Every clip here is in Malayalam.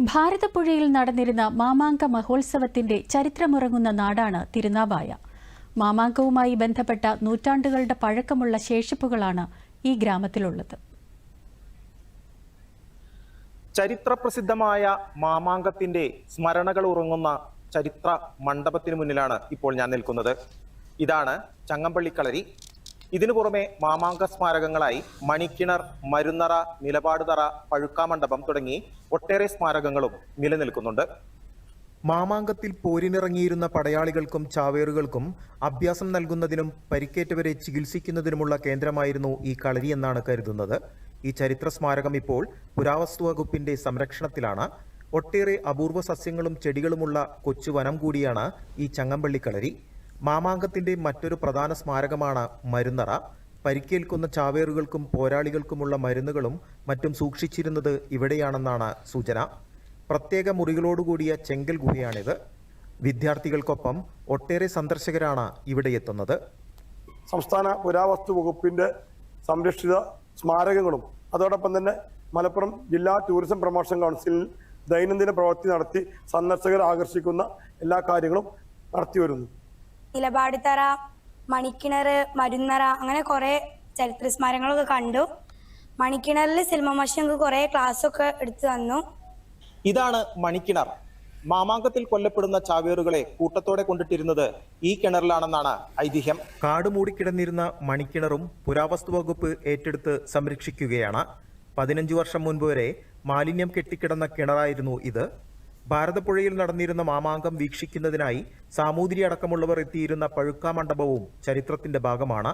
ഭാരതപ്പുഴയിൽ നടന്നിരുന്ന മാമാങ്ക മഹോത്സവത്തിന്റെ ചരിത്രമുറങ്ങുന്ന നാടാണ് തിരുനാവായ. മാമാങ്കവുമായി ബന്ധപ്പെട്ട നൂറ്റാണ്ടുകളുടെ പഴക്കമുള്ള ശേഷിപ്പുകളാണ് ഈ ഗ്രാമത്തിലുള്ളത്. ചരിത്രപ്രസിദ്ധമായ മാമാങ്കത്തിന്റെ സ്മരണകൾ ഉറങ്ങുന്ന ചരിത്ര മണ്ഡപത്തിന് മുന്നിലാണ് ഇപ്പോൾ ഞാൻ നിൽക്കുന്നത്. ഇതാണ് ചങ്ങമ്പള്ളി കളരി ഇതിനു പുറമെ മാമാങ്ക സ്മാരകങ്ങളായി മണിക്കിണർ മരുന്നറ നിലപാടുതറ പഴുക്കാമണ്ഡപം തുടങ്ങി ഒട്ടേറെ സ്മാരകങ്ങളും നിലനിൽക്കുന്നുണ്ട്. മാമാങ്കത്തിൽ പോരിനിറങ്ങിയിരുന്ന പടയാളികൾക്കും ചാവേറുകൾക്കും അഭ്യാസം നൽകുന്നതിനും പരിക്കേറ്റവരെ ചികിത്സിക്കുന്നതിനുമുള്ള കേന്ദ്രമായിരുന്നു ഈ കളരി എന്നാണ് കരുതുന്നത്. ഈ ചരിത്ര സ്മാരകം ഇപ്പോൾ പുരാവസ്തു വകുപ്പിന്റെ സംരക്ഷണത്തിലാണ്. ഒട്ടേറെ അപൂർവ സസ്യങ്ങളും ചെടികളുമുള്ള കൊച്ചു വനം കൂടിയാണ് ഈ ചങ്ങമ്പള്ളി കളരി. മാമാങ്കത്തിന്റെ മറ്റൊരു പ്രധാന സ്മാരകമാണ് മരുന്നറ. പരിക്കേൽക്കുന്ന ചാവേറുകൾക്കും പോരാളികൾക്കുമുള്ള മരുന്നുകളും മറ്റും സൂക്ഷിച്ചിരുന്നത് ഇവിടെയാണെന്നാണ് സൂചന. പ്രത്യേക മുറികളോടുകൂടിയ ചെങ്കൽ ഗുഹയാണിത്. വിദ്യാർത്ഥികൾക്കൊപ്പം ഒട്ടേറെ സന്ദർശകരാണ് ഇവിടെ എത്തുന്നത്. സംസ്ഥാന പുരാവസ്തു വകുപ്പിന്റെ സംരക്ഷിത സ്മാരകങ്ങളും അതോടൊപ്പം തന്നെ മലപ്പുറം ജില്ലാ ടൂറിസം പ്രൊമോഷൻ കൗൺസിലിൽ ദൈനംദിന പ്രവൃത്തി നടത്തി സന്ദർശകരെ ആകർഷിക്കുന്ന എല്ലാ കാര്യങ്ങളും നടത്തി വരുന്നു നിലപാടുതറ മണിക്കിണർ മരുന്നറ അങ്ങനെ കുറേ ചരിത്ര സ്മാരകങ്ങളൊക്കെ കണ്ടു. മണിക്കിണറിൽ സിനിമ മാഷ് ഞങ്ങൾക്ക് കുറെ ക്ലാസ് ഒക്കെ എടുത്തു തന്നു. ഇതാണ് മണിക്കിണർ. മാമാങ്കത്തിൽ കൊല്ലപ്പെടുന്ന ചാവേറുകളെ കൂട്ടത്തോടെ കൊണ്ടിട്ടിരുന്നത് ഈ കിണറിലാണെന്നാണ് ഐതിഹ്യം. കാട് മൂടിക്കിടന്നിരുന്ന മണിക്കിണറും പുരാവസ്തു വകുപ്പ് ഏറ്റെടുത്ത് സംരക്ഷിക്കുകയാണ്. പതിനഞ്ചു വർഷം മുൻപ് വരെ മാലിന്യം കെട്ടിക്കിടന്ന കിണറായിരുന്നു ഇത്. ഭാരതപ്പുഴയിൽ നടന്നിരുന്ന മാമാങ്കം വീക്ഷിക്കുന്നതിനായി സാമൂതിരി അടക്കമുള്ളവർ എത്തിയിരുന്ന പഴുക്കാമണ്ഡപവും ചരിത്രത്തിന്റെ ഭാഗമാണ്.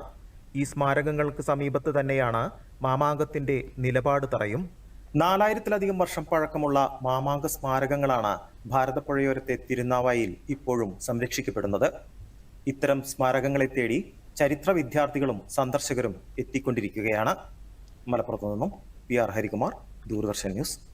ഈ സ്മാരകങ്ങൾക്ക് സമീപത്ത് തന്നെയാണ് മാമാങ്കത്തിന്റെ നിലപാട് തറയും. നാലായിരത്തിലധികം വർഷം പഴക്കമുള്ള മാമാങ്ക സ്മാരകങ്ങളാണ് ഭാരതപ്പുഴയോരത്തെ തിരുനാവായിൽ ഇപ്പോഴും സംരക്ഷിക്കപ്പെടുന്നത്. ഇത്തരം സ്മാരകങ്ങളെ തേടി ചരിത്ര വിദ്യാർത്ഥികളും സന്ദർശകരും എത്തിക്കൊണ്ടിരിക്കുകയാണ്. മലപ്പുറത്തു നിന്നും P R Harikumar Doordarshan news.